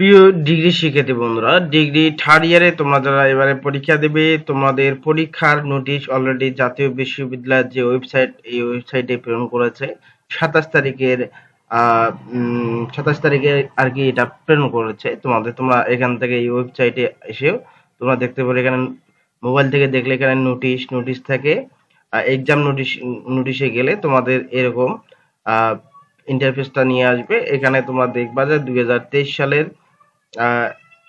প্রিয় ডিগ্রি শিক্ষার্থী বন্ধুরা ডিগ্রি থার্ড ইয়ারে তোমরা যারা এবারে পরীক্ষা দেবে, তোমাদের পরীক্ষার নোটিশ অলরেডি জাতীয় বিশ্ববিদ্যালয়ের যে ওয়েবসাইট এই ওয়েবসাইটে প্রেরণ করেছে। সাতাশ তারিখের সাতাশ তারিখে আর কি এটা প্রেরণ করেছে। তোমাদের, তোমরা এখান থেকে এই ওয়েবসাইটে এসেও তোমরা দেখতে পারো এখানে মোবাইল থেকে দেখলে এখানে নোটিশ নোটিশ থাকে। এক্সাম নোটিশ নোটিশে গেলে তোমাদের এরকম ইন্টারফেসটা নিয়ে আসবে। এখানে তোমরা দেখবা যে দুই হাজার তেইশ সালের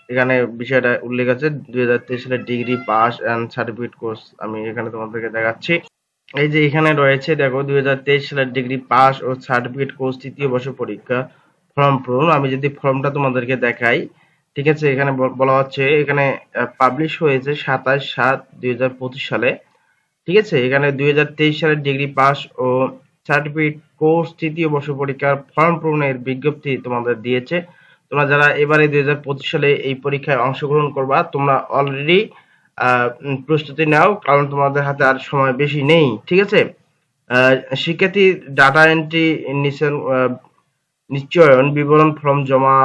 এখানে বিষয়টা উল্লেখ আছে, দুই সালের degree pass and certificate course আমি এখানে তোমাদেরকে দেখাচ্ছি। এই যে এখানে রয়েছে, দেখো, দুই হাজার তেইশ সালের ডিগ্রি পাস ও সার্টিফিকেট কোর্স তৃতীয় বর্ষ পরীক্ষা ফর্ম পূরণ। আমি যদি ফর্মটা তোমাদেরকে দেখাই, ঠিক আছে, এখানে বলা হচ্ছে, এখানে পাবলিশ হয়েছে সাতাশ সাত দুই সালে। ঠিক আছে, এখানে দুই হাজার তেইশ সালের ডিগ্রি পাস ও সার্টিফিকেট কোর্স তৃতীয় বর্ষ পরীক্ষার ফর্ম পূরণের বিজ্ঞপ্তি তোমাদের দিয়েছে। তোমরা যারা এবারে দুই হাজার পঁচিশ সালে এই পরীক্ষায় অংশগ্রহণ করবা, তোমরা অলরেডি প্রস্তুতি নাও, কারণ তোমাদের হাতে আর সময় বেশি নেই, ঠিক আছে? শিক্ষার্থী ডাটা এন্ট্রি নিশ্চয়ন বিবরণ ফর্ম জমা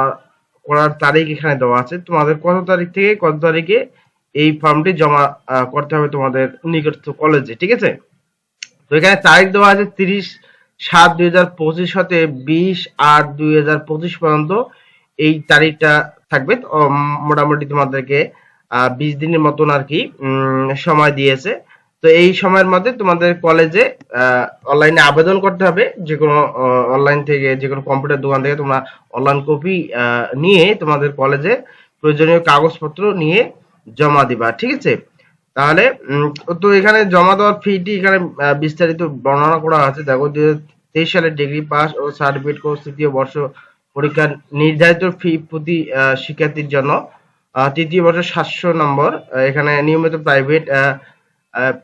করার তারিখ এখানে দেওয়া আছে। তোমাদের কত তারিখ থেকে কত তারিখে এই ফর্মটি জমা করতে হবে তোমাদের নিকটস্থ কলেজে ঠিক আছে? তো এখানে তারিখ দেওয়া আছে তিরিশ সাত দুই হাজার পঁচিশ হতে বিশ আট দুই হাজার পঁচিশ পর্যন্ত। এই তারিখটা থাকবে। মোটামুটি তোমাদেরকে বিশ দিনের মতন আর কি সময় দিয়েছে। তো এই সময়ের মধ্যে তোমাদের কলেজে অনলাইনে আবেদন করতে হবে। যে কোনো অনলাইন থেকে যে কোনো কম্পিউটার দোকান থেকে তোমরা অনলাইন কপি নিয়ে তোমাদের কলেজে প্রয়োজনীয় কাগজপত্র নিয়ে জমা দিবা, ঠিক আছে? তাহলে তো এখানে জমা দেওয়ার ফিটি এখানে বিস্তারিত বর্ণনা করা আছে। দেখো তেইশ সালের ডিগ্রি পাস ও সার্টিফিকেট কোর্স তৃতীয় বর্ষ পরীক্ষার নির্ধারিত ফি প্রতি শিক্ষার্থীর জন্য। তৃতীয় বর্ষ সাতশো নম্বর এখানে নিয়মিত প্রাইভেট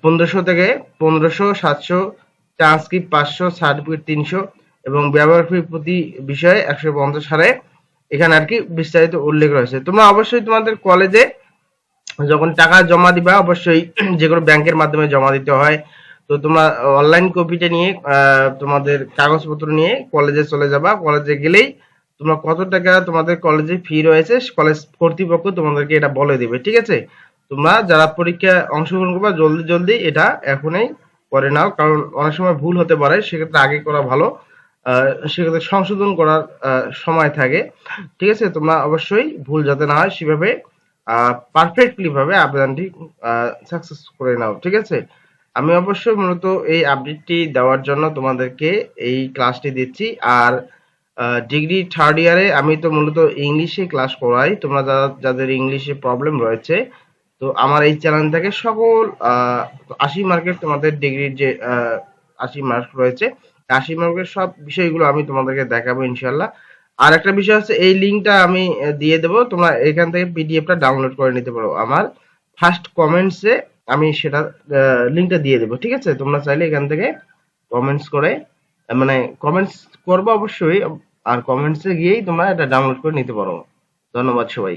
পনেরোশো থেকে পনেরোশো, সাতশো ট্রান্সক্রিপ্ট পাঁচশো সার্টিফিকেট তিনশো এবং ব্যবহার ফি প্রতি বিষয়ে একশো পঞ্চাশ হারে। এখানে আর কি বিস্তারিত উল্লেখ রয়েছে। তোমরা অবশ্যই তোমাদের কলেজে যখন টাকা জমা দিবা, অবশ্যই যে কোনো ব্যাংকের মাধ্যমে জমা দিতে হয়। তো তোমরা অনলাইন কপিটা নিয়ে তোমাদের কাগজপত্র নিয়ে কলেজে চলে যাবা। কলেজে গেলেই তোমরা কত টাকা তোমাদের কলেজে ফি রয়েছে কলেজ কর্তৃপক্ষ তোমাদেরকে এটা বলে দেবে, ঠিক আছে? তোমরা যারা পরীক্ষা অংশগ্রহণ করবা, জলদি জলদি এটা এখনই করে নাও, কারণ অনেক সময় ভুল হতে পারে, সেক্ষেত্রে আগে করা ভালো সেক্ষেত্রে সংশোধন করার সময় থাকে, ঠিক আছে? তোমরা অবশ্যই ভুল যাতে না হয়, সেভাবে পারফেক্টলি ভাবে আবেদনটি সাকসেস করে নাও, ঠিক আছে? আমি অবশ্যই মূলত এই আপডেটটি দেওয়ার জন্য তোমাদেরকে এই ক্লাসটি দিচ্ছি, আর ডিগ্রি থার্ড ইয়ারে আমি তো মূলত ইংলিশে ক্লাস করাই। তোমরা যারা, যাদের ইংলিশে প্রবলেম রয়েছে, তো আমার এই চ্যানেল থেকে সকল আশি মার্কের তোমাদের ডিগ্রির যে আশি মার্ক রয়েছে আশি মার্কের সব বিষয়গুলো আমি তোমাদেরকে দেখাবো ইনশাল্লাহ আর একটা বিষয় হচ্ছে, এই লিঙ্কটা আমি দিয়ে দেবো। তোমরা এখান থেকে পিডিএফটা ডাউনলোড করে নিতে পারো। আমার ফার্স্ট কমেন্টসে আমি সেটা লিঙ্কটা দিয়ে দেবো, ঠিক আছে? তোমরা চাইলে এখান থেকে কমেন্টস করে মানে কমেন্টস করব অবশ্যই। আর কমেন্টসে গিয়েই তোমরা এটা ডাউনলোড করে নিতে পারো। ধন্যবাদ সবাই